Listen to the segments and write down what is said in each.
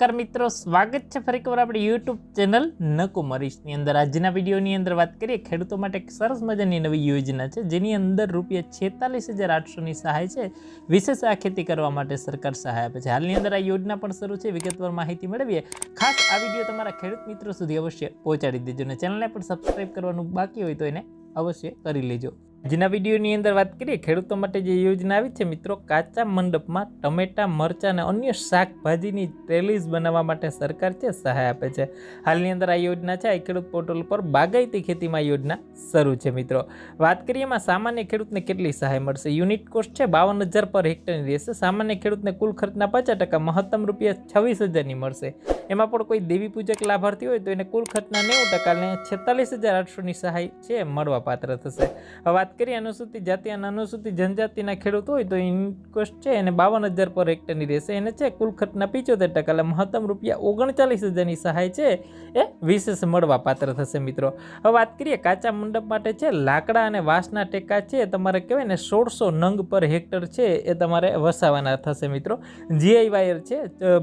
નમસ્કાર મિત્રો, સ્વાગત છે ફરી એકવાર આપણે યુટ્યુબ ચેનલ નકુ મરીશની અંદર. આજના વિડીયોની અંદર વાત કરીએ ખેડૂતો માટે એક સરસ મજાની નવી યોજના છે, જેની અંદર રૂપિયા છેતાલીસ હજાર આઠસોની સહાય છે. વિશેષ આ ખેતી કરવા માટે સરકાર સહાય આપે છે. હાલની અંદર આ યોજના પણ શરૂ છે. વિગતવાર માહિતી મેળવીએ. ખાસ આ વીડિયો તમારા ખેડૂત મિત્રો સુધી અવશ્ય પહોંચાડી દેજો અને ચેનલને પણ સબસ્ક્રાઈબ કરવાનું બાકી હોય તો એને અવશ્ય કરી લેજો. આજના વિડીયોની અંદર વાત કરીએ, ખેડૂતો માટે જે યોજના આવી છે મિત્રો, કાચા મંડપમાં ટમેટા, મરચાં અને અન્ય શાકભાજીની ટ્રેલીઝ બનાવવા માટે સરકાર છે, સહાય આપે છે. હાલની અંદર આ યોજના છે, આ ખેડૂત પોર્ટલ પર બાગાયતી ખેતીમાં યોજના શરૂ છે મિત્રો. વાત કરીએ એમાં સામાન્ય ખેડૂતને કેટલી સહાય મળશે? યુનિટ કોસ્ટ છે બાવન હજાર પર હેક્ટરની રહેશે. સામાન્ય ખેડૂતને કુલ ખર્ચના પચાસ ટકા મહત્તમ રૂપિયા છવ્વીસ હજારની મળશે. એમાં પણ કોઈ દેવી પૂજક લાભાર્થી હોય તો એને કુલ ખર્ચના નેવું ટકાને છેતાલીસ હજાર આઠસોની સહાય છે મળવા પાત્ર થશે વાત કરીએ અનુસૂચિત જાતિ અને અનુસૂચિત જનજાતિના ખેડૂત હોય તો ઇન્કોસ્ટ છે એને બાવન હજાર પર હેક્ટરની રહેશે. એને છે કુલ ખર્ચના પિચોતેર ટકા એટલે મહત્તમ રૂપિયા ઓગણચાલીસ હજારની સહાય છે એ વિશેષ મળવા પાત્ર થશે મિત્રો. હવે વાત કરીએ કાચા મંડપ માટે છે લાકડા અને વાંસના ટેકા છે. તમારે કહેવાય ને સોળસો નંગ પર હેક્ટર છે એ તમારે વસાવાના થશે મિત્રો. જીઆઈ વાયર છે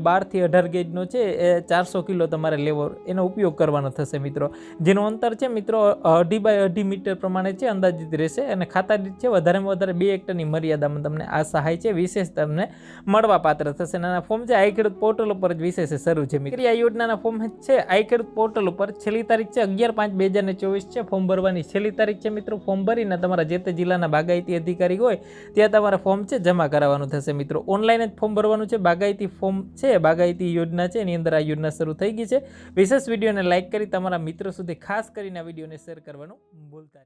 બારથી અઢાર ગેજનો છે, એ ચારસો કિલો તમારે લેવો, એનો ઉપયોગ કરવાનો થશે મિત્રો. જેનું અંતર છે મિત્રો, અઢી બાય અઢી મીટર પ્રમાણે છે, અંદાજિત રહેશે. અને ખાતા છે, વધારેમાં વધારે બે હેક્ટરની મર્યાદામાં તમને આ સહાય છે, વિશેષ તમને મળવા પાત્ર થશે. અને ફોર્મ છે આઈ ખેડૂત પોર્ટલ ઉપર જ વિશેષ શરૂ છે મિત્રો. આ યોજનાના ફોર્મ છે આઈ ખેડૂત પોર્ટલ ઉપર છેલ્લી તારીખ છે, અગિયાર પાંચ બે હજાર ચોવીસ છે, ફોર્મ ભરવાની છેલ્લી તારીખ છે મિત્રો. ફોર્મ ભરીને તમારા જે તે જિલ્લાના બાગાયતી અધિકારી હોય, ત્યાં તમારે ફોર્મ છે, જમા કરાવવાનું થશે મિત્રો. ઓનલાઈન જ ફોર્મ ભરવાનું છે, બાગાયતી ફોર્મ છે, બાગાયતી યોજના છે, એની અંદર આ યોજના શરૂ થઈ ગઈ છે. વિશેષ વિડીયોને લાઇક કરી તમારા મિત્રો સુધી ખાસ કરીને આ વિડીયોને શેર કરવાનું ભૂલતા નહીં.